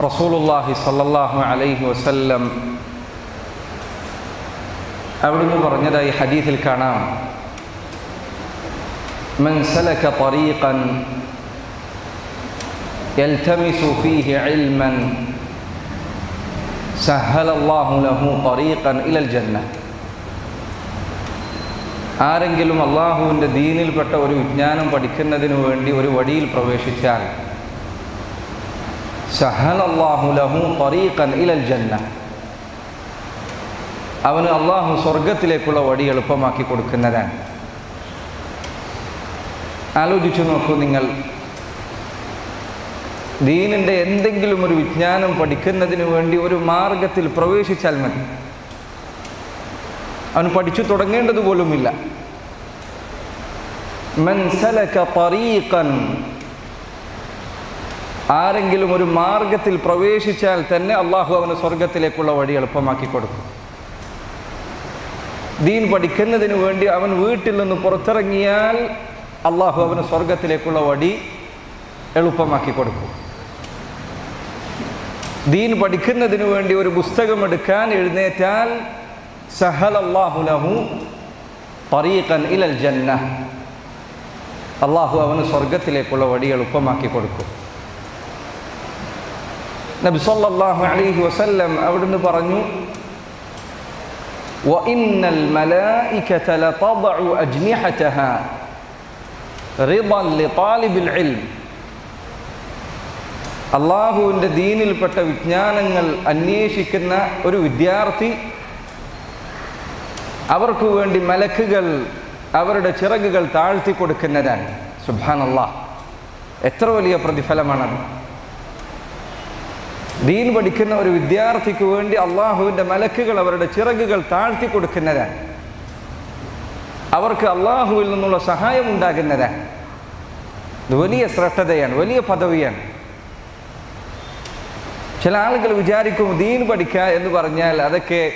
റസൂലുല്ലാഹി സല്ലല്ലാഹു അലൈഹി വസല്ലം അവിടുന്ന് പറഞ്ഞതായി ഹദീസിൽ കാണാം من سلك طريقا يلتمس فيه علما سهل الله له طريقا إلى الجنة ആരെങ്കിലും അള്ളാഹുവിൻ്റെ ദീനിൽപ്പെട്ട ഒരു വിജ്ഞാനം പഠിക്കുന്നതിന് വേണ്ടി ഒരു വഴിയിൽ പ്രവേശിച്ചാൽ സഹലല്ലാഹു ലഹു തറീഖൻ ഇലൽ ജന്ന. അവന് അള്ളാഹു സ്വർഗത്തിലേക്കുള്ള വഴി എളുപ്പമാക്കി കൊടുക്കുന്നതാണ്. ആലോചിച്ചു നോക്കൂ നിങ്ങൾ. ദീനിന്റെ എന്തെങ്കിലും ഒരു വിജ്ഞാനം പഠിക്കുന്നതിന് വേണ്ടി ഒരു മാർഗത്തിൽ പ്രവേശിച്ചാൽ മതി. അവൻ പഠിച്ചു തുടങ്ങേണ്ടത് പോലുമില്ല. മൻസലക ആരെങ്കിലും ഒരു മാർഗത്തിൽ പ്രവേശിച്ചാൽ തന്നെ അള്ളാഹു അവന് സ്വർഗത്തിലേക്കുള്ള വഴി എളുപ്പമാക്കി കൊടുക്കും. ദീൻ പഠിക്കുന്നതിന് വേണ്ടി അവൻ വീട്ടിൽ നിന്ന് പുറത്തിറങ്ങിയാൽ അള്ളാഹു അവന് സ്വർഗത്തിലേക്കുള്ള വഴി എളുപ്പമാക്കി കൊടുക്കും. ദീൻ പഠിക്കുന്നതിന് വേണ്ടി ഒരു പുസ്തകം എടുക്കാൻ എഴുന്നേറ്റാൽ സഹൽ അള്ളാഹുലഹു തറീഖൻ ഇലൽ ജന്ന. അള്ളാഹു അവന് സ്വർഗത്തിലേക്കുള്ള വഴി എളുപ്പമാക്കി കൊടുക്കും. നബി സല്ലല്ലാഹു അലൈഹി വസല്ലം അവിടുന്ന് പറഞ്ഞു وإن الملائكة لتضع أجنحتها رضا لطالب العلم അള്ളാഹുവിൻ്റെ ദീനിൽപ്പെട്ട വിജ്ഞാനങ്ങൾ അന്വേഷിക്കുന്ന ഒരു വിദ്യാർത്ഥി അവർക്ക് വേണ്ടി മലക്കുകൾ അവരുടെ ചിറകുകൾ താഴ്ത്തി കൊടുക്കുന്നതാണ് സുബാനല്ലാഹ് എത്ര വലിയ പ്രതിഫലമാണത് ദീൻ പഠിക്കുന്ന ഒരു വിദ്യാർത്ഥിക്ക് വേണ്ടി അള്ളാഹുവിന്റെ മലക്കുകൾ അവരുടെ ചിറകുകൾ താഴ്ത്തി കൊടുക്കുന്നതാണ് അവർക്ക് അള്ളാഹുവിൽ നിന്നുള്ള സഹായം ഉണ്ടാകുന്നതാണ് ഇത് വലിയ ശ്രദ്ധതയാണ് വലിയ പദവിയാണ്. ചില ആളുകൾ വിചാരിക്കും ദീൻ പഠിക്കുക എന്ന് പറഞ്ഞാൽ അതൊക്കെ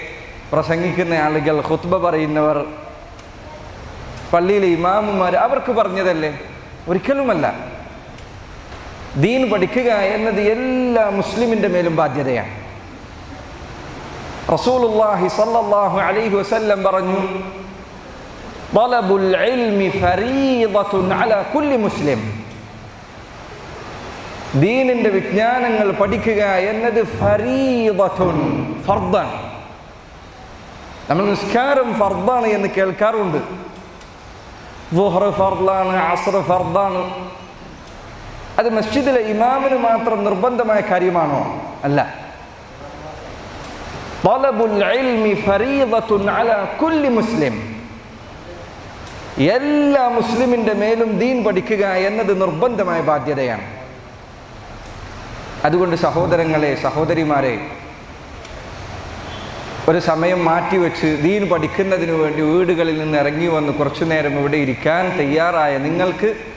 പ്രസംഗിക്കുന്ന ആളുകൾ ഹുത്ബ പറയുന്നവർ പള്ളിയിലെ ഇമാമുമാർ അവർക്ക് പറഞ്ഞതല്ലേ? ഒരിക്കലുമല്ല. ദീൻ പഠിക്കുക എന്നത് എല്ലാ മുസ്ലിമിന്റെ മേലും ബാധ്യതയാണ്. റസൂലുള്ളാഹി സല്ലല്ലാഹു അലൈഹി വസല്ലം പറഞ്ഞു തലബുൽ ഇൽമി ഫരീദത്തുൻ അലാ കുല്ലി മുസ്ലിം. ദീനിന്റെ വിജ്ഞാനങ്ങൾ പഠിക്കുക എന്നത് ഫരീദത്തുൻ ഫർദാണ്. നമ്മൾ നിസ്കാരം ഫർദാണ് എന്ന് കേൾക്കാറുണ്ട്. ഫർദാണ് അസ്ർ ഫർദാണ് അത് മസ്ജിദിലെ ഇമാമിന് മാത്രം നിർബന്ധമായ കാര്യമാണോ? അല്ല. മുസ്ലിം. എല്ലാ മുസ്ലിമിന്റെ മേലും ദീൻ പഠിക്കുക എന്നത് നിർബന്ധമായ ബാധ്യതയാണ്. അതുകൊണ്ട് സഹോദരങ്ങളെ സഹോദരിമാരെ ഒരു സമയം മാറ്റിവെച്ച് ദീൻ പഠിക്കുന്നതിന് വേണ്ടി വീടുകളിൽ നിന്ന് ഇറങ്ങി വന്ന് കുറച്ചു നേരം ഇവിടെ ഇരിക്കാൻ തയ്യാറായ നിങ്ങൾക്ക്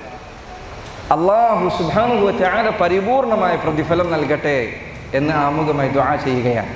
അള്ളാഹു സുബാനുഭവ പരിപൂർണമായ പ്രതിഫലം നൽകട്ടെ എന്ന് ആമുഖമായി ദ്വാ ചെയ്യുകയാണ്.